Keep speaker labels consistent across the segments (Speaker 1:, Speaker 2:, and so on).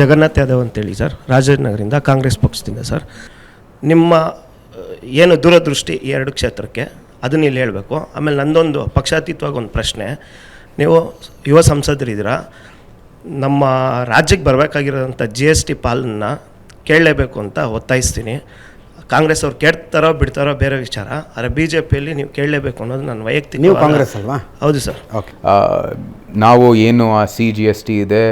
Speaker 1: ಜಗನ್ನಾಥ್ ಯಾದವ್ ಅಂತೇಳಿ ಸರ್ ರಾಜನಗರಿಂದ ಕಾಂಗ್ರೆಸ್ ಪಕ್ಷದಿಂದ ಸರ್. ನಿಮ್ಮ ಏನು ದೂರದೃಷ್ಟಿ ಈ ಎರಡು ಕ್ಷೇತ್ರಕ್ಕೆ ಅದನ್ನ ಇಲ್ಲಿ ಹೇಳಬೇಕು. ಆಮೇಲೆ ನಂದೊಂದು ಪಕ್ಷಾತೀತವಾಗಿ ಒಂದು ಪ್ರಶ್ನೆ. ನೀವು ಯುವ ಸಂಸದರಿದ್ದೀರಾ? ನಮ್ಮ ರಾಜ್ಯಕ್ಕೆ ಬರಬೇಕಾಗಿರೋಂಥ ಜಿ ಎಸ್ ಟಿ ಪಾಲನ್ನ ಕೇಳಲೇಬೇಕು ಅಂತ ಒತ್ತಾಯಿಸ್ತೀನಿ. ಕಾಂಗ್ರೆಸ್ ಅವ್ರು ಕೇಳ್ತಾರೋ ಬಿಡ್ತಾರೋ ಬೇರೆ ವಿಚಾರ ಆದರೆ ಬಿ ಜೆ ಪಿಯಲ್ಲಿ ನೀವು ಕೇಳಲೇಬೇಕು ಅನ್ನೋದು ನನ್ನ ವೈಯಕ್ತಿಕ
Speaker 2: ನೀವು ಕಾಂಗ್ರೆಸ್ ಅಲ್ವಾ?
Speaker 1: ಹೌದು ಸರ್.
Speaker 2: ಓಕೆ.
Speaker 3: ಆ, ನಾವು ಏನು ಆ ಸಿ ಜಿ ಎಸ್ ಟಿ ಇದೆ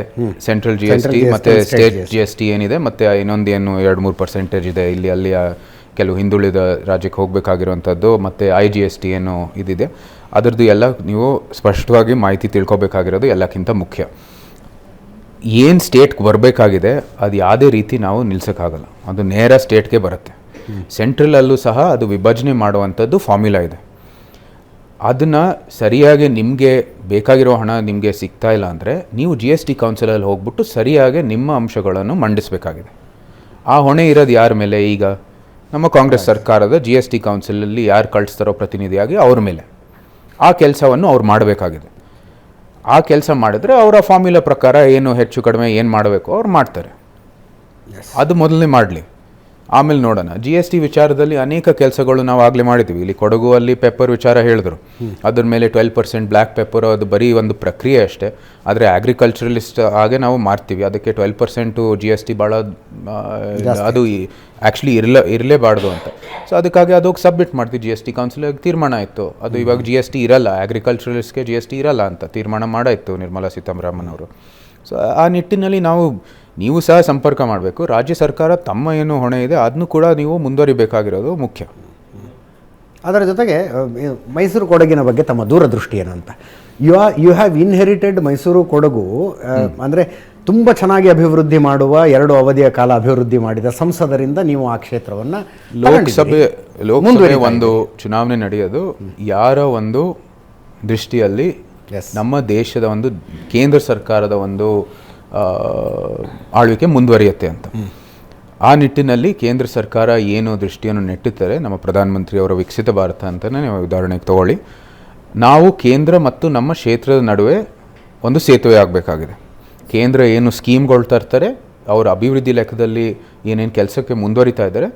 Speaker 3: ಸೆಂಟ್ರಲ್ ಜಿ ಎಸ್ ಟಿ ಮತ್ತೆ ಸ್ಟೇಟ್. ಜಿ ಎಸ್ ಟಿ ಏನಿದೆ ಮತ್ತೆ ಇನ್ನೊಂದು ಏನು ಎರಡು ಮೂರು ಪರ್ಸೆಂಟೇಜ್ ಇದೆ. ಇಲ್ಲಿ ಅಲ್ಲಿ ಕೆಲವು ಹಿಂದುಳಿದ ರಾಜ್ಯಕ್ಕೆ ಹೋಗಬೇಕಾಗಿರುವಂಥದ್ದು ಮತ್ತೆ ಐ ಜಿ ಎಸ್ ಟಿ ಏನು ಇದಿದೆ. ಅದರದ್ದು ಎಲ್ಲ ನೀವು ಸ್ಪಷ್ಟವಾಗಿ ಮಾಹಿತಿ ತಿಳ್ಕೊಬೇಕಾಗಿರೋದು ಎಲ್ಲಕ್ಕಿಂತ ಮುಖ್ಯ. ಏನು ಸ್ಟೇಟ್ಗೆ ಬರಬೇಕಾಗಿದೆ ಅದು ಯಾವುದೇ ರೀತಿ ನಾವು ನಿಲ್ಸೋಕ್ಕಾಗಲ್ಲ. ಅದು ನೇರ ಸ್ಟೇಟ್ಗೆ ಬರುತ್ತೆ. ಸೆಂಟ್ರಲಲ್ಲೂ ಸಹ ಅದು ವಿಭಜನೆ ಮಾಡುವಂಥದ್ದು ಫಾರ್ಮ್ಯುಲಾ ಇದೆ. ಅದನ್ನು ಸರಿಯಾಗಿ ನಿಮಗೆ ಬೇಕಾಗಿರೋ ಹಣ ನಿಮಗೆ ಸಿಗ್ತಾ ಇಲ್ಲ ಅಂದರೆ ನೀವು ಜಿ ಎಸ್ ಟಿ ಕೌನ್ಸಿಲಲ್ಲಿ ಹೋಗ್ಬಿಟ್ಟು ಸರಿಯಾಗಿ ನಿಮ್ಮ ಅಂಶಗಳನ್ನು ಮಂಡಿಸಬೇಕಾಗಿದೆ. ಆ ಹೊಣೆ ಇರೋದು ಯಾರ ಮೇಲೆ ಈಗ? ನಮ್ಮ ಕಾಂಗ್ರೆಸ್ ಸರ್ಕಾರದ ಜಿ ಎಸ್ ಟಿ ಕೌನ್ಸಿಲಲ್ಲಿ ಯಾರು ಕಳಿಸ್ತಾರೋ ಪ್ರತಿನಿಧಿಯಾಗಿ ಅವ್ರ ಮೇಲೆ. ಆ ಕೆಲಸವನ್ನು ಅವ್ರು ಮಾಡಬೇಕಾಗಿದೆ. ಆ ಕೆಲಸ ಮಾಡಿದ್ರೆ ಅವರ ಫಾರ್ಮ್ಯುಲಾ ಪ್ರಕಾರ ಏನು ಹೆಚ್ಚು ಕಡಿಮೆ ಏನು ಮಾಡಬೇಕು ಅವ್ರು ಮಾಡ್ತಾರೆ. ಅದು ಮೊದಲನೇ ಮಾಡಲಿ. ಆಮೇಲೆ ನೋಡೋಣ. ಜಿ ಎಸ್ ಟಿ ವಿಚಾರದಲ್ಲಿ ಅನೇಕ ಕೆಲಸಗಳು ನಾವು ಆಗಲೇ ಮಾಡಿದ್ದೀವಿ ಇಲ್ಲಿ ಕೊಡಗು ಅಲ್ಲಿ ಪೆಪ್ಪರ್ ವಿಚಾರ ಹೇಳಿದ್ರು. ಅದ್ರ ಮೇಲೆ ಟ್ವೆಲ್ ಪರ್ಸೆಂಟ್ ಬ್ಲ್ಯಾಕ್ ಪೆಪ್ಪರ್ ಅದು ಬರೀ ಒಂದು ಪ್ರಕ್ರಿಯೆ ಅಷ್ಟೇ. ಆದರೆ ಅಗ್ರಿಕಲ್ಚರಲಿಸ್ಟ್ ಹಾಗೆ ನಾವು ಮಾರ್ತೀವಿ ಅದಕ್ಕೆ twelve percent G S T ಭಾಳ ಅದು ಆ್ಯಕ್ಚುಲಿ ಇರಲ ಇರಲೇಬಾರ್ದು ಅಂತ. ಸೊ ಅದಕ್ಕಾಗಿ ಅದು ಸಬ್ಮಿಟ್ ಮಾಡ್ತೀವಿ. ಜಿ ಎಸ್ ಟಿ ಕೌನ್ಸಿಲಾಗಿ ತೀರ್ಮಾನ ಆಯಿತು ಅದು ಇವಾಗ ಜಿ ಎಸ್ ಟಿ ಇರಲ್ಲ. ಅಗ್ರಿಕಲ್ಚರಲಿಸ್ಟ್ಗೆ ಜಿ ಎಸ್ ಟಿ ಇರಲ್ಲ ಅಂತ ತೀರ್ಮಾನ ಮಾಡಾಯಿತು ನಿರ್ಮಲಾ ಸೀತಾರಾಮನ್ ಅವರು. ಸೊ ಆ ನಿಟ್ಟಿನಲ್ಲಿ ನಾವು ನೀವು ಸಹ ಸಂಪರ್ಕ ಮಾಡಬೇಕು. ರಾಜ್ಯ ಸರ್ಕಾರ ತಮ್ಮ ಏನು ಹೊಣೆ ಇದೆ ಅದನ್ನು ಕೂಡ ನೀವು ಮುಂದುವರಿಬೇಕಾಗಿರೋದು ಮುಖ್ಯ.
Speaker 2: ಅದರ ಜೊತೆಗೆ ಮೈಸೂರು ಕೊಡಗಿನ ಬಗ್ಗೆ ತಮ್ಮ ದೂರದೃಷ್ಟಿ ಏನಂತ you uh you have inherited Mysuru Kodagu ಅಂದರೆ ತುಂಬ ಚೆನ್ನಾಗಿ ಅಭಿವೃದ್ಧಿ ಮಾಡುವ ಎರಡು ಅವಧಿಯ ಕಾಲ ಅಭಿವೃದ್ಧಿ ಮಾಡಿದ ಸಂಸದರಿಂದ ನೀವು ಆ ಕ್ಷೇತ್ರವನ್ನು
Speaker 3: ಲೋಕಸಭೆ ಲೋಕಸಭೆ ಒಂದು ಚುನಾವಣೆ ನಡೆಯೋದು ಯಾರ ಒಂದು ದೃಷ್ಟಿಯಲ್ಲಿ. ನಮ್ಮ ದೇಶದ ಒಂದು ಕೇಂದ್ರ ಸರ್ಕಾರದ ಒಂದು ಆಳ್ವಿಕೆ ಮುಂದುವರಿಯುತ್ತೆ ಅಂತ. ಆ ನಿಟ್ಟಿನಲ್ಲಿ ಕೇಂದ್ರ ಸರ್ಕಾರ ಏನು ದೃಷ್ಟಿಯನ್ನು ನೆಟ್ಟಿದ್ದಾರೆ ನಮ್ಮ ಪ್ರಧಾನಮಂತ್ರಿಯವರ ವಿಕಸಿತ ಭಾರತ ಅಂತಲೇ ನೀವು ಉದಾಹರಣೆಗೆ ತಗೊಳ್ಳಿ. ನಾವು ಕೇಂದ್ರ ಮತ್ತು ನಮ್ಮ ಕ್ಷೇತ್ರದ ನಡುವೆ ಒಂದು ಸೇತುವೆ ಆಗಬೇಕಾಗಿದೆ. ಕೇಂದ್ರ ಏನು ಸ್ಕೀಮ್ಗಳು ತರ್ತಾರೆ ಅವರ ಅಭಿವೃದ್ಧಿ ಲೆಕ್ಕದಲ್ಲಿ ಏನೇನು ಕೆಲಸಕ್ಕೆ ಮುಂದುವರಿತಾ ಇದ್ದಾರೆ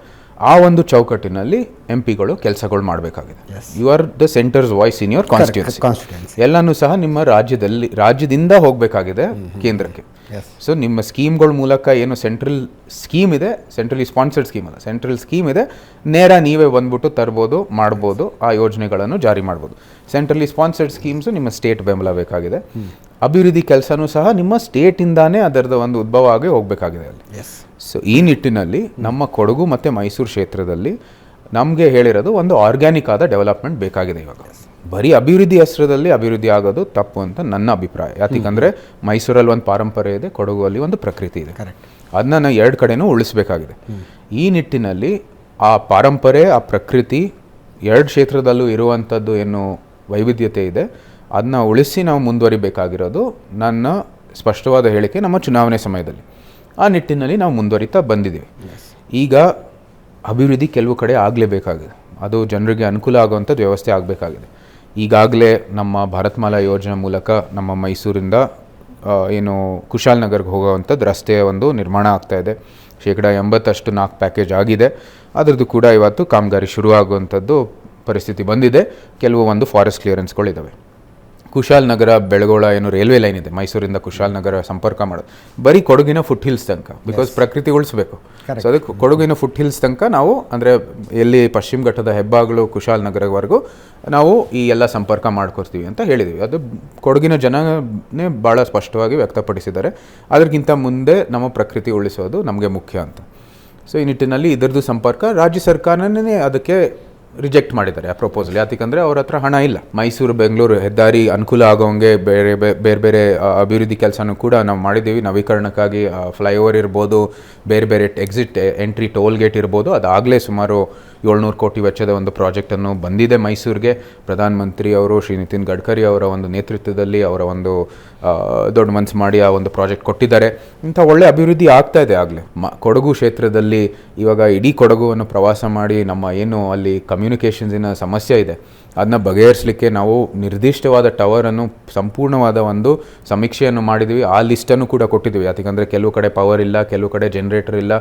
Speaker 3: ಆ ಒಂದು ಚೌಕಟ್ಟಿನಲ್ಲಿ ಎಂ ಪಿಗಳು ಕೆಲಸಗಳು ಮಾಡಬೇಕಾಗಿದೆ. You are the centre's voice in your constituency. ಎಲ್ಲನೂ ಸಹ ನಿಮ್ಮ ರಾಜ್ಯದಲ್ಲಿ ರಾಜ್ಯದಿಂದ ಹೋಗಬೇಕಾಗಿದೆ ಕೇಂದ್ರಕ್ಕೆ. ಸೊ ನಿಮ್ಮ ಸ್ಕೀಮ್ಗಳ ಮೂಲಕ ಏನು ಸೆಂಟ್ರಲ್ ಸ್ಕೀಮ್ ಇದೆ ಸೆಂಟ್ರಲಿ ಸ್ಪಾನ್ಸರ್ಡ್ ಸ್ಕೀಮ್ ಅಲ್ಲ ಸೆಂಟ್ರಲ್ ಸ್ಕೀಮ್ ಇದೆ ನೇರ ನೀವೇ ಬಂದ್ಬಿಟ್ಟು ತರ್ಬೋದು ಮಾಡ್ಬೋದು ಆ ಯೋಜನೆಗಳನ್ನು ಜಾರಿ ಮಾಡ್ಬೋದು. ಸೆಂಟ್ರಲಿ ಸ್ಪಾನ್ಸರ್ಡ್ ಸ್ಕೀಮ್ಸು ನಿಮ್ಮ ಸ್ಟೇಟ್ ಬೆಂಬಲ ಬೇಕಾಗಿದೆ. ಅಭಿವೃದ್ಧಿ ಕೆಲಸನೂ ಸಹ ನಿಮ್ಮ ಸ್ಟೇಟಿಂದಾನೇ ಅದರದ ಒಂದು ಉದ್ಭವ ಆಗಿ ಹೋಗಬೇಕಾಗಿದೆ ಅಲ್ಲಿ.
Speaker 2: ಎಸ್
Speaker 3: ಸೊ ಈ ನಿಟ್ಟಿನಲ್ಲಿ ನಮ್ಮ ಕೊಡಗು ಮತ್ತು ಮೈಸೂರು ಕ್ಷೇತ್ರದಲ್ಲಿ ನಮಗೆ ಹೇಳಿರೋದು ಒಂದು ಆರ್ಗ್ಯಾನಿಕ್ ಆದ ಡೆವಲಪ್ಮೆಂಟ್ ಬೇಕಾಗಿದೆ ಇವಾಗ. ಬರೀ ಅಭಿವೃದ್ಧಿ ಹೆಸರದಲ್ಲಿ ಅಭಿವೃದ್ಧಿ ಆಗೋದು ತಪ್ಪು ಅಂತ ನನ್ನ ಅಭಿಪ್ರಾಯ. ಯಾಕಂದರೆ ಮೈಸೂರಲ್ಲಿ ಒಂದು ಪಾರಂಪರೆ ಇದೆ ಕೊಡಗುವಲ್ಲಿ ಒಂದು ಪ್ರಕೃತಿ ಇದೆ. ಅದನ್ನ ನಾನು ಎರಡು ಕಡೆನೂ ಉಳಿಸ್ಬೇಕಾಗಿದೆ. ಈ ನಿಟ್ಟಿನಲ್ಲಿ ಆ ಪಾರಂಪರೆ ಆ ಪ್ರಕೃತಿ ಎರಡು ಕ್ಷೇತ್ರದಲ್ಲೂ ಇರುವಂಥದ್ದು ಏನು ವೈವಿಧ್ಯತೆ ಇದೆ. ಅದನ್ನ ಉಳಿಸಿ ನಾವು ಮುಂದುವರಿಬೇಕಾಗಿರೋದು ನನ್ನ ಸ್ಪಷ್ಟವಾದ ಹೇಳಿಕೆ ನಮ್ಮ ಚುನಾವಣೆ ಸಮಯದಲ್ಲಿ. ಆ ನಿಟ್ಟಿನಲ್ಲಿ ನಾವು ಮುಂದುವರಿತಾ ಬಂದಿದ್ದೀವಿ. ಈಗ ಅಭಿವೃದ್ಧಿ ಕೆಲವು ಕಡೆ ಆಗಲೇಬೇಕಾಗಿದೆ. ಅದು ಜನರಿಗೆ ಅನುಕೂಲ ಆಗುವಂಥದ್ದು ವ್ಯವಸ್ಥೆ ಆಗಬೇಕಾಗಿದೆ. ಈಗಾಗಲೇ ನಮ್ಮ ಭಾರತ್ಮಾಲಾ ಯೋಜನೆ ಮೂಲಕ ನಮ್ಮ ಮೈಸೂರಿಂದ ಏನು ಕುಶಾಲನಗರ್ಗೆ ಹೋಗುವಂಥದ್ದು ರಸ್ತೆಯ ಒಂದು ನಿರ್ಮಾಣ ಆಗ್ತಾ ಇದೆ. ಶೇಕಡ ಎಂಬತ್ತಷ್ಟು ನಾಲ್ಕು ಪ್ಯಾಕೇಜ್ ಆಗಿದೆ. ಅದರದ್ದು ಕೂಡ ಇವತ್ತು ಕಾಮಗಾರಿ ಶುರುವಾಗುವಂಥದ್ದು ಪರಿಸ್ಥಿತಿ ಬಂದಿದೆ. ಕೆಲವು ಒಂದು ಫಾರೆಸ್ಟ್ ಕ್ಲಿಯರೆನ್ಸ್ಗಳಿದ್ದಾವೆ ಕುಶಾಲನಗರ ಬೆಳಗೋಳ ಏನು ರೈಲ್ವೆ ಲೈನ್ ಇದೆ. ಮೈಸೂರಿಂದ ಕುಶಾಲನಗರ ಸಂಪರ್ಕ ಮಾಡೋದು. ಬರೀ ಕೊಡಗಿನ ಫುಟ್ ಹಿಲ್ಸ್ ತನಕ ಬಿಕಾಸ್ ಪ್ರಕೃತಿ ಉಳಿಸ್ಬೇಕು. ಸೊ ಅದಕ್ಕೆ ಕೊಡಗಿನ ಫುಟ್ ಹಿಲ್ಸ್ ತನಕ ನಾವು ಅಂದರೆ ಎಲ್ಲಿ ಪಶ್ಚಿಮ ಘಟ್ಟದ ಹೆಬ್ಬಾಗಲು ಕುಶಾಲ್ ನಗರವರೆಗೂ ನಾವು ಈ ಎಲ್ಲ ಸಂಪರ್ಕ ಮಾಡ್ಕೊಡ್ತೀವಿ ಅಂತ ಹೇಳಿದ್ದೀವಿ ಅದು ಕೊಡಗಿನ ಜನನೇ ಭಾಳ ಸ್ಪಷ್ಟವಾಗಿ ವ್ಯಕ್ತಪಡಿಸಿದ್ದಾರೆ. ಅದಕ್ಕಿಂತ ಮುಂದೆ ನಮ್ಮ ಪ್ರಕೃತಿ ಉಳಿಸೋದು ನಮಗೆ ಮುಖ್ಯ ಅಂತ. ಸೊ ಈ ನಿಟ್ಟಿನಲ್ಲಿ ಇದರದ್ದು ಸಂಪರ್ಕ ರಾಜ್ಯ ಸರ್ಕಾರನೇ ಅದಕ್ಕೆ ರಿಜೆಕ್ಟ್ ಮಾಡಿದ್ದಾರೆ ಆ ಪ್ರಪೋಸಲ್ ಯಾಕಂದರೆ ಅವ್ರ ಹತ್ರ ಹಣ ಇಲ್ಲ. ಮೈಸೂರು, ಬೆಂಗಳೂರು ಹೆದ್ದಾರಿ ಅನುಕೂಲ ಆಗೋಂಗೆ ಬೇರೆ ಬೇರೆ ಬೇರೆ ಅಭಿವೃದ್ಧಿ ಕೆಲಸನೂ ಕೂಡ ನಾವು ಮಾಡಿದ್ದೀವಿ. ನವೀಕರಣಕ್ಕಾಗಿ ಫ್ಲೈಓವರ್ ಇರ್ಬೋದು, ಬೇರೆ ಬೇರೆ ಎಕ್ಸಿಟ್ ಎಂಟ್ರಿ ಟೋಲ್ ಗೇಟ್ ಇರ್ಬೋದು, ಅದಾಗಲೇ ಸುಮಾರು ಏಳ್ನೂರು ಕೋಟಿ ವೆಚ್ಚದ ಒಂದು ಪ್ರಾಜೆಕ್ಟನ್ನು ಬಂದಿದೆ ಮೈಸೂರಿಗೆ. ಪ್ರಧಾನಮಂತ್ರಿ ಅವರು, ಶ್ರೀ ನಿತಿನ್ ಗಡ್ಕರಿ ಅವರ ಒಂದು ನೇತೃತ್ವದಲ್ಲಿ ಅವರ ಒಂದು ದೊಡ್ಡ ಮನಸ್ಸು ಮಾಡಿ ಆ ಒಂದು ಪ್ರಾಜೆಕ್ಟ್ ಕೊಟ್ಟಿದ್ದಾರೆ. ಇಂಥ ಒಳ್ಳೆ ಅಭಿವೃದ್ಧಿ ಆಗ್ತಾ ಇದೆ ಆಗಲೇ. ಮ, ಕೊಡಗು ಕ್ಷೇತ್ರದಲ್ಲಿ ಇವಾಗ ಇಡೀ ಕೊಡಗುವನ್ನು ಪ್ರವಾಸ ಮಾಡಿ ನಮ್ಮ ಏನು ಅಲ್ಲಿ ಕಮ್ಯುನಿಕೇಷನ್ಸಿನ ಸಮಸ್ಯೆ ಇದೆ. ಅದನ್ನ ಬಗೆಹರಿಸಲಿಕ್ಕೆ ನಾವು ನಿರ್ದಿಷ್ಟವಾದ ಟವರನ್ನು ಸಂಪೂರ್ಣವಾದ ಒಂದು ಸಮೀಕ್ಷೆಯನ್ನು ಮಾಡಿದ್ವಿ. ಆ ಲಿಸ್ಟನ್ನು ಕೂಡ ಕೊಟ್ಟಿದ್ವಿ. ಯಾಕಂದರೆ ಕೆಲವು ಕಡೆ ಪವರ್ ಇಲ್ಲ, ಕೆಲವು ಕಡೆ ಜನರೇಟರ್ ಇಲ್ಲ,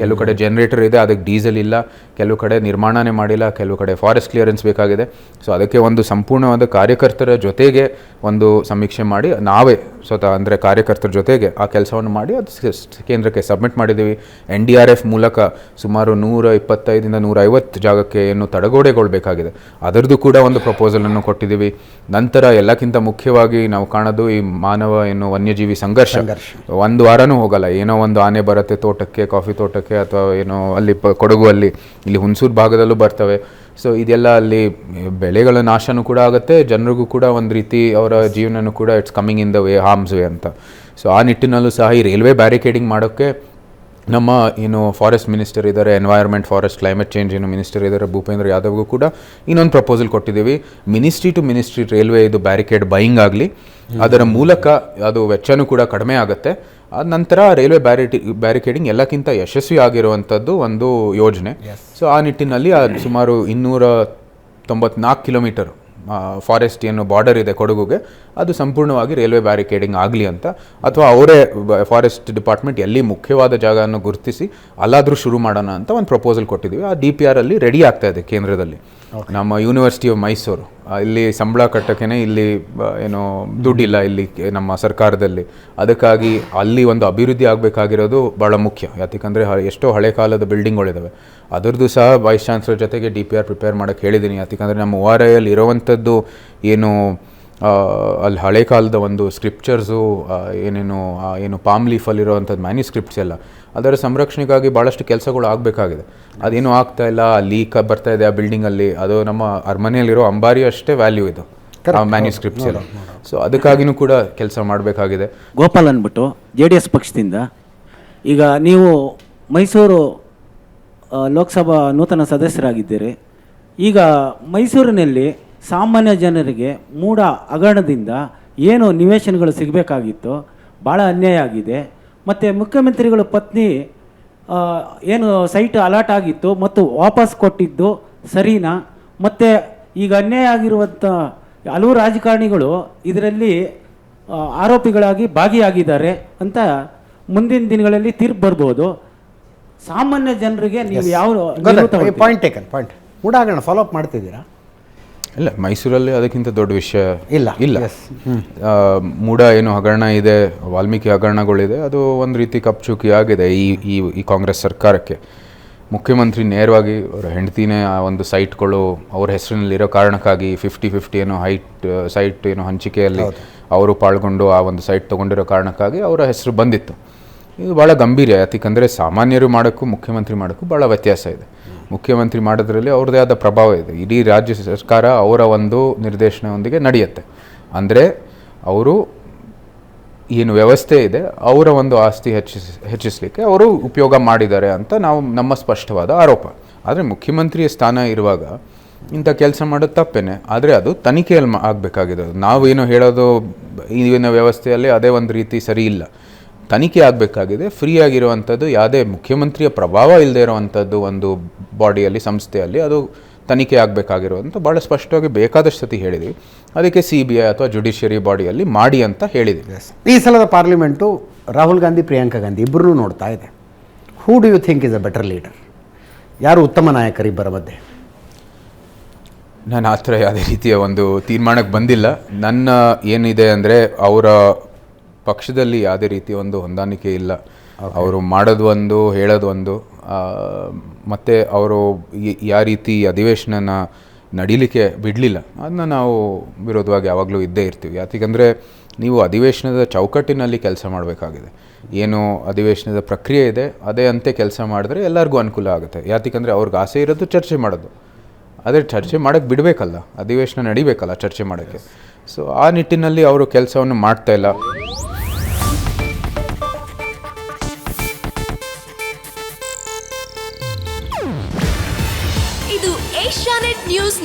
Speaker 3: ಕೆಲವು ಕಡೆ ಜನರೇಟರ್ ಇದೆ, ಅದಕ್ಕೆ ಡೀಸೆಲ್ ಇಲ್ಲ, ಕೆಲವು ಕಡೆ ನಿರ್ಮಾಣನೇ ಮಾಡಿಲ್ಲ, ಕೆಲವು ಕಡೆ ಫಾರೆಸ್ಟ್ ಕ್ಲಿಯರೆನ್ಸ್ ಬೇಕಾಗಿದೆ. ಸೊ ಅದಕ್ಕೆ ಒಂದು ಸಂಪೂರ್ಣವಾದ ಕಾರ್ಯಕರ್ತರ ಜೊತೆಗೆ ಒಂದು ಸಮೀಕ್ಷೆ ಮಾಡಿ, ನಾವೇ ಸ್ವತಃ ಅಂದರೆ ಕಾರ್ಯಕರ್ತರ ಜೊತೆಗೆ ಆ ಕೆಲಸವನ್ನು ಮಾಡಿ, ಅದು ಕೇಂದ್ರಕ್ಕೆ ಸಬ್ಮಿಟ್ ಮಾಡಿದ್ದೀವಿ. ಎನ್ ಡಿ ಆರ್ ಎಫ್ ಮೂಲಕ ಸುಮಾರು ನೂರ ಇಪ್ಪತ್ತೈದಿಂದ ನೂರ ಐವತ್ತು ಜಾಗಕ್ಕೆ ಏನು ತಡೆಗೋಡೆಗೊಳ್ಬೇಕಾಗಿದೆ. ಅದರದ್ದು ಕೂಡ ಒಂದು ಪ್ರಪೋಸಲನ್ನು ಕೊಟ್ಟಿದ್ದೀವಿ. ನಂತರ ಎಲ್ಲಕ್ಕಿಂತ ಮುಖ್ಯವಾಗಿ ನಾವು ಕಾಣೋದು ಈ ಮಾನವ ಏನು ವನ್ಯಜೀವಿ ಸಂಘರ್ಷ. ಒಂದು ವಾರನೂ ಹೋಗಲ್ಲ. ಏನೋ ಒಂದು ಆನೆ ಬರುತ್ತೆ ತೋಟಕ್ಕೆ ಕಾಫಿ ತೋಟಕ್ಕೆ ಅಥವಾ ಏನೋ ಅಲ್ಲಿ ಪ ಕೊಡಗು ಅಲ್ಲಿ. ಇಲ್ಲಿ ಹುಣಸೂರು ಭಾಗದಲ್ಲೂ ಬರ್ತವೆ. ಸೊ ಇದೆಲ್ಲ ಅಲ್ಲಿ ಬೆಳೆಗಳ ನಾಶನೂ ಕೂಡ ಆಗುತ್ತೆ. ಜನರಿಗೂ ಕೂಡ ಒಂದು ರೀತಿ ಅವರ ಜೀವನನೂ ಕೂಡ it's coming in the way harms way ಅಂತ. ಸೊ ಆ ನಿಟ್ಟಿನಲ್ಲೂ ಸಹ ಈ ರೈಲ್ವೆ ಬ್ಯಾರಿಕೇಡಿಂಗ್ ಮಾಡೋಕ್ಕೆ ನಮ್ಮ ಏನು ಫಾರೆಸ್ಟ್ ಮಿನಿಸ್ಟರ್ ಇದ್ದಾರೆ ಎನ್ವೈರ್ಮೆಂಟ್ ಫಾರೆಸ್ಟ್ ಕ್ಲೈಮೇಟ್ ಚೇಂಜ್ ಏನು ಮಿನಿಸ್ಟರ್ ಇದ್ದಾರೆ ಭೂಪೇಂದ್ರ ಯಾದವ್ಗೂ ಕೂಡ ಇನ್ನೊಂದು ಪ್ರಪೋಸಲ್ ಕೊಟ್ಟಿದ್ದೀವಿ. ಮಿನಿಸ್ಟ್ರಿ ಟು ಮಿನಿಸ್ಟ್ರಿ ರೈಲ್ವೆ ಇದು ಬ್ಯಾರಿಕೇಡ್ ಬೈಯಿಂಗ್ ಆಗಲಿ. ಅದರ ಮೂಲಕ ಅದು ವೆಚ್ಚನೂ ಕೂಡ ಕಡಿಮೆ ಆಗುತ್ತೆ. ನಂತರ ರೈಲ್ವೆ ಬ್ಯಾರಿಟಿ ಬ್ಯಾರಿಕೇಡಿಂಗ್ ಎಲ್ಲಕ್ಕಿಂತ ಯಶಸ್ವಿ ಆಗಿರುವಂಥದ್ದು ಒಂದು ಯೋಜನೆ. ಸೊ ಆ ನಿಟ್ಟಿನಲ್ಲಿ ಸುಮಾರು ಇನ್ನೂರ ತೊಂಬತ್ನಾಲ್ಕು ಕಿಲೋಮೀಟರ್ ಫಾರೆಸ್ಟ್ ಏನು ಬಾರ್ಡರ್ ಇದೆ ಕೊಡಗುಗೆ. ಅದು ಸಂಪೂರ್ಣವಾಗಿ ರೈಲ್ವೆ ಬ್ಯಾರಿಕೇಡಿಂಗ್ ಆಗಲಿ ಅಂತ. ಅಥವಾ ಅವರೇ ಫಾರೆಸ್ಟ್ ಡಿಪಾರ್ಟ್ಮೆಂಟ್ ಎಲ್ಲಿ ಮುಖ್ಯವಾದ ಜಾಗವನ್ನು ಗುರುತಿಸಿ ಅಲ್ಲಾದರೂ ಶುರು ಮಾಡೋಣ ಅಂತ ಒಂದು ಪ್ರಪೋಸಲ್ ಕೊಟ್ಟಿದ್ದೀವಿ. ಆ ಡಿ ಪಿ ಆರ್ ಅಲ್ಲಿ ರೆಡಿ ಆಗ್ತಾ ಇದೆ ಕೇಂದ್ರದಲ್ಲಿ. ನಮ್ಮ ಯೂನಿವರ್ಸಿಟಿ ಆಫ್ ಮೈಸೂರು ಇಲ್ಲಿ ಸಂಬಳ ಕಟ್ಟೋಕ್ಕೇನೆ ಇಲ್ಲಿ ಏನು ದುಡ್ಡಿಲ್ಲ ಇಲ್ಲಿ ನಮ್ಮ ಸರ್ಕಾರದಲ್ಲಿ. ಅದಕ್ಕಾಗಿ ಅಲ್ಲಿ ಒಂದು ಅಭಿವೃದ್ಧಿ ಆಗಬೇಕಾಗಿರೋದು ಭಾಳ ಮುಖ್ಯ. ಯಾಕಂದರೆ ಎಷ್ಟೋ ಹಳೆ ಕಾಲದ ಬಿಲ್ಡಿಂಗ್ಗಳಿದ್ದಾವೆ ಅದರದ್ದು ಸಹ ವೈಸ್ ಚಾನ್ಸಲರ್ ಜೊತೆಗೆ ಡಿ ಪಿ ಆರ್ ಪ್ರಿಪೇರ್ ಮಾಡೋಕ್ಕೆ ಹೇಳಿದ್ದೀನಿ. ಯಾಕಂದರೆ ನಮ್ಮ ಓ ಆರ್ ಐಯಲ್ಲಿ ಇರೋವಂಥದ್ದು ಏನು ಅಲ್ಲಿ ಹಳೆ ಕಾಲದ ಒಂದು ಸ್ಕ್ರಿಪ್ಚರ್ಸು ಏನೇನು ಏನು ಪಾಮ್ ಲೀಫಲ್ಲಿರೋವಂಥದ್ದು ಮ್ಯಾನ್ಯುಸ್ಕ್ರಿಪ್ಟ್ಸ್ ಎಲ್ಲ ಅದರ ಸಂರಕ್ಷಣೆಗಾಗಿ ಭಾಳಷ್ಟು ಕೆಲಸಗಳು ಆಗಬೇಕಾಗಿದೆ. ಅದೇನು ಆಗ್ತಾ ಇಲ್ಲ ಲೀಕ್ ಬರ್ತಾ ಇದೆ ಆ ಬಿಲ್ಡಿಂಗಲ್ಲಿ ಅದು ನಮ್ಮ ಅರಮನೆಯಲ್ಲಿರೋ ಅಂಬಾರಿ ಅಷ್ಟೇ ವ್ಯಾಲ್ಯೂ ಇದು ಮ್ಯಾನ್ಯುಸ್ಕ್ರಿಪ್ಟ್ಸ್ ಎಲ್ಲ. ಸೊ ಅದಕ್ಕಾಗಿನೂ ಕೂಡ ಕೆಲಸ ಮಾಡಬೇಕಾಗಿದೆ.
Speaker 4: ಗೋಪಾಲ್ ಅಂದ್ಬಿಟ್ಟು ಜೆ ಡಿ ಎಸ್ ಪಕ್ಷದಿಂದ ಈಗ ನೀವು ಮೈಸೂರು ಲೋಕಸಭಾ ನೂತನ ಸದಸ್ಯರಾಗಿದ್ದೀರಿ. ಈಗ ಮೈಸೂರಿನಲ್ಲಿ ಸಾಮಾನ್ಯ ಜನರಿಗೆ ಮೂಢ ಹಗರಣದಿಂದ ಏನು ನಿವೇಶನಗಳು ಸಿಗಬೇಕಾಗಿತ್ತು ಭಾಳ ಅನ್ಯಾಯ ಆಗಿದೆ. ಮತ್ತು ಮುಖ್ಯಮಂತ್ರಿಗಳ ಪತ್ನಿ ಏನು ಸೈಟ್ ಅಲಾಟ್ ಆಗಿತ್ತು ಮತ್ತು ವಾಪಸ್ ಕೊಟ್ಟಿದ್ದು ಸರಿನಾ? ಮತ್ತು ಈಗ ಅನ್ಯಾಯ ಆಗಿರುವಂಥ ಹಲವು ರಾಜಕಾರಣಿಗಳು ಇದರಲ್ಲಿ ಆರೋಪಿಗಳಾಗಿ ಭಾಗಿಯಾಗಿದ್ದಾರೆ ಅಂತ ಮುಂದಿನ ದಿನಗಳಲ್ಲಿ ತೀರ್ಪು ಬರ್ಬೋದು. ಸಾಮಾನ್ಯ ಜನರಿಗೆ ನೀವು ಯಾವ?
Speaker 2: ಪಾಯಿಂಟ್ ಟೇಕನ್ ಪಾಯಿಂಟ್ ಮೂಡಾಗಣ ಫಾಲೋ ಅಪ್ ಮಾಡ್ತಿದ್ದೀರಾ?
Speaker 3: ಇಲ್ಲ ಮೈಸೂರಲ್ಲಿ ಅದಕ್ಕಿಂತ ದೊಡ್ಡ ವಿಷಯ
Speaker 2: ಇಲ್ಲ,
Speaker 3: ಇಲ್ಲ. ಮೂಡ ಏನು ಹಗರಣ ಇದೆ ವಾಲ್ಮೀಕಿ ಹಗರಣಗಳಿದೆ ಅದು ಒಂದು ರೀತಿ ಕಪ್ಚುಕಿ ಆಗಿದೆ ಈ ಈ ಈ ಕಾಂಗ್ರೆಸ್ ಸರ್ಕಾರಕ್ಕೆ. ಮುಖ್ಯಮಂತ್ರಿ ನೇರವಾಗಿ ಅವರ ಹೆಂಡತಿನೇ ಆ ಒಂದು ಸೈಟ್ಗಳು ಅವ್ರ ಹೆಸರಿನಲ್ಲಿರೋ ಕಾರಣಕ್ಕಾಗಿ ಫಿಫ್ಟಿ ಫಿಫ್ಟಿ ಏನೋ ಹೈಟ್ ಸೈಟ್ ಏನೋ ಹಂಚಿಕೆಯಲ್ಲಿ ಅವರು ಪಾಲ್ಗೊಂಡು ಆ ಒಂದು ಸೈಟ್ ತೊಗೊಂಡಿರೋ ಕಾರಣಕ್ಕಾಗಿ ಅವರ ಹೆಸರು ಬಂದಿತ್ತು. ಇದು ಭಾಳ ಗಂಭೀರ ಯಾಕಂದರೆ ಸಾಮಾನ್ಯರು ಮಾಡೋಕ್ಕೂ ಮುಖ್ಯಮಂತ್ರಿ ಮಾಡೋಕ್ಕೂ ಭಾಳ ವ್ಯತ್ಯಾಸ ಇದೆ. ಮುಖ್ಯಮಂತ್ರಿ ಮಾಡೋದ್ರಲ್ಲಿ ಅವ್ರದ್ದೇ ಆದ ಪ್ರಭಾವ ಇದೆ. ಇಡೀ ರಾಜ್ಯ ಸರ್ಕಾರ ಅವರ ಒಂದು ನಿರ್ದೇಶನದೊಂದಿಗೆ ನಡೆಯುತ್ತೆ. ಅಂದರೆ ಅವರು ಏನು ವ್ಯವಸ್ಥೆ ಇದೆ, ಅವರ ಒಂದು ಆಸ್ತಿ ಹೆಚ್ಚಿಸ್, ಹೆಚ್ಚಿಸಲಿಕ್ಕೆ ಅವರು ಉಪಯೋಗ ಮಾಡಿದ್ದಾರೆ ಅಂತ ನಾವು ನಮ್ಮ ಸ್ಪಷ್ಟವಾದ ಆರೋಪ. ಆದರೆ ಮುಖ್ಯಮಂತ್ರಿಯ ಸ್ಥಾನ ಇರುವಾಗ ಇಂಥ ಕೆಲಸ ಮಾಡೋದು ತಪ್ಪೇನೆ. ಆದರೆ ಅದು ತನಿಖೆಯಲ್ಲಿ ಆಗಬೇಕಾಗಿದೆ. ನಾವೇನು ಹೇಳೋದು ಈಗಿನ ವ್ಯವಸ್ಥೆಯಲ್ಲಿ ಅದೇ ಒಂದು ರೀತಿ ಸರಿ ಇಲ್ಲ. ತನಿಖೆ ಆಗಬೇಕಾಗಿದೆ. ಫ್ರೀ ಆಗಿರುವಂಥದ್ದು ಯಾವುದೇ ಮುಖ್ಯಮಂತ್ರಿಯ ಪ್ರಭಾವ ಇಲ್ಲದೆ ಇರುವಂಥದ್ದು ಒಂದು ಬಾಡಿಯಲ್ಲಿ ಸಂಸ್ಥೆಯಲ್ಲಿ ಅದು ತನಿಖೆ ಆಗಬೇಕಾಗಿರುವಂಥ ಭಾಳ ಸ್ಪಷ್ಟವಾಗಿ ಬೇಕಾದಷ್ಟು ಸತಿ ಹೇಳಿದ್ವಿ. ಅದಕ್ಕೆ ಸಿ ಬಿ ಐ ಅಥವಾ ಜುಡಿಷಿಯರಿ ಬಾಡಿಯಲ್ಲಿ ಮಾಡಿ ಅಂತ ಹೇಳಿದ್ವಿ.
Speaker 2: ಈ ಸಲದ ಪಾರ್ಲಿಮೆಂಟು ರಾಹುಲ್ ಗಾಂಧಿ ಪ್ರಿಯಾಂಕಾ ಗಾಂಧಿ ಇಬ್ಬರೂ ನೋಡ್ತಾ ಇದೆ. Who do you think is a better leader ಯಾರು ಉತ್ತಮ ನಾಯಕರು ಇಬ್ಬರ ಮಧ್ಯೆ?
Speaker 3: ನಾನು ಆ ಥರ ಯಾವುದೇ ರೀತಿಯ ಒಂದು ತೀರ್ಮಾನಕ್ಕೆ ಬಂದಿಲ್ಲ. ನನ್ನ ಏನಿದೆ ಅಂದರೆ ಅವರ ಪಕ್ಷದಲ್ಲಿ ಯಾವುದೇ ರೀತಿ ಒಂದು ಹೊಂದಾಣಿಕೆ ಇಲ್ಲ. ಅವರು ಮಾಡೋದು ಒಂದು ಹೇಳೋದು ಒಂದು. ಮತ್ತು ಅವರು ಯಾವ ರೀತಿ ಅಧಿವೇಶನನ ನಡೀಲಿಕ್ಕೆ ಬಿಡಲಿಲ್ಲ ಅದನ್ನ ನಾವು ವಿರೋಧವಾಗಿ ಯಾವಾಗಲೂ ಇದ್ದೇ ಇರ್ತೀವಿ. ಯಾಕೆಂದರೆ ನೀವು ಅಧಿವೇಶನದ ಚೌಕಟ್ಟಿನಲ್ಲಿ ಕೆಲಸ ಮಾಡಬೇಕಾಗಿದೆ. ಏನು ಅಧಿವೇಶನದ ಪ್ರಕ್ರಿಯೆ ಇದೆ ಅದೇ ಅಂತೆ ಕೆಲಸ ಮಾಡಿದ್ರೆ ಎಲ್ಲರಿಗೂ ಅನುಕೂಲ ಆಗುತ್ತೆ. ಯಾಕೆಂದರೆ ಅವ್ರಿಗೆ ಆಸೆ ಇರೋದು ಚರ್ಚೆ ಮಾಡೋದು. ಅದೇ ಚರ್ಚೆ ಮಾಡೋಕ್ಕೆ ಬಿಡಬೇಕಲ್ಲ ಅಧಿವೇಶನ ನಡಿಬೇಕಲ್ಲ ಚರ್ಚೆ ಮಾಡೋಕ್ಕೆ. ಸೊ ಆ ನಿಟ್ಟಿನಲ್ಲಿ ಅವರು ಕೆಲಸವನ್ನು ಮಾಡ್ತಾ ಇಲ್ಲ.